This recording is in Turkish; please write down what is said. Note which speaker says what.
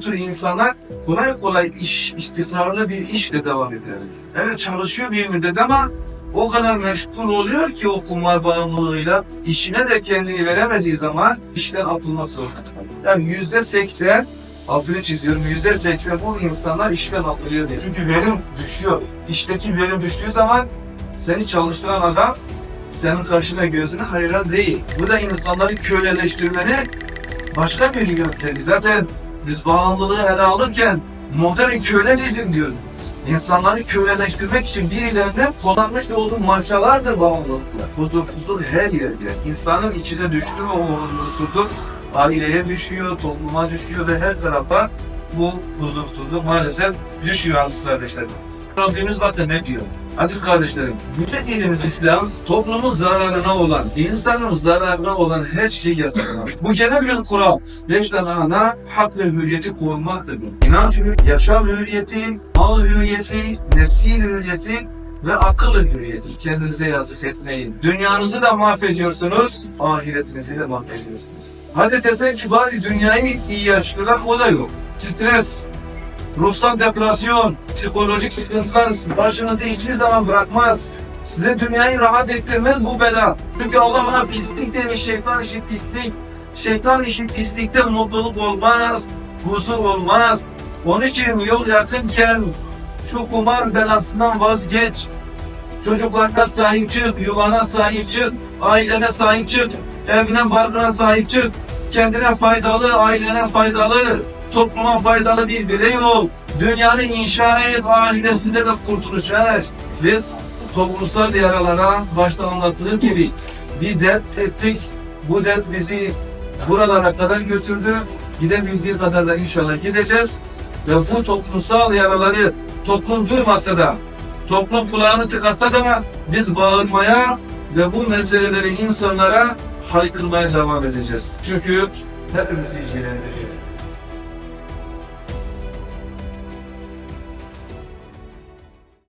Speaker 1: tür insanlar kolay kolay iş, istikrarlı bir işle devam edemez. Evet çalışıyor bir müddet ama o kadar meşgul oluyor ki o bağımlılığıyla işine de kendini veremediği zaman işten atılmak zorunda. Yani yüzde seksen altını çiziyorum yüzde seksen bu insanlar işten atılıyor diye. Çünkü verim düşüyor. İşteki verim düştüğü zaman seni çalıştıran adam senin karşına gözüne hayran değil. Bu da insanları köleleştirmenin başka bir yöntemi. Zaten biz bağımlılığı ele alırken modern kölelizm diyoruz. İnsanları köleleştirmek için birilerine kullanmış olduğu markalardır bağımlılıklar. Huzursuzluk her yerde. İnsanın içine düştü mü o huzursuzluk aileye düşüyor, topluma düşüyor ve her tarafa bu huzursuzluk maalesef düşüyor aziz kardeşlerim. Rabbimiz bakın ne diyor? Aziz kardeşlerim, yüce dinimiz İslam, toplumun zararına olan, insanın zararına olan her şeyi yasaklar. Bu genel bir kural. Beş tane ana hak ve hürriyeti korunmaktadır. İnanç hürriyeti, yaşam hürriyeti, mal hürriyeti, nesil hürriyeti ve akıl hürriyeti. Kendinize yazık etmeyin. Dünyanızı da mahvediyorsunuz, ahiretinizi de mahvediyorsunuz. Hadi desen ki bari dünyayı iyi yaşlılar o da yok. Stres, ruhsal depresyon, psikolojik sıkıntılar başınızı hiçbir zaman bırakmaz. Size dünyayı rahat ettirmez bu bela. Çünkü Allah ona pislik demiş, şeytan işi pislik. Şeytan işi pislikte mutluluk olmaz, huzur olmaz. Onun için yol yakınken şu kumar belasından vazgeç. Çocuklarına sahip çık, yuvana sahip çık, ailene sahip çık, evine barkına sahip çık. Kendine faydalı, ailene faydalı, topluma faydalı bir birey ol. Dünyanı inşa et, ahiretinde de kurtuluş er. Biz toplumsal yaralara başta anlattığı gibi bir dert ettik. Bu dert bizi buralara kadar götürdü. Gidebildiği kadar da inşallah gideceğiz. Ve bu toplumsal yaraları toplum duymasa da, toplum kulağını tıkasa da biz bağırmaya ve bu meseleleri insanlara haykırmaya devam edeceğiz. Çünkü hepimizi ilgilendiriyor.